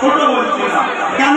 ছোট বলছি না। কেন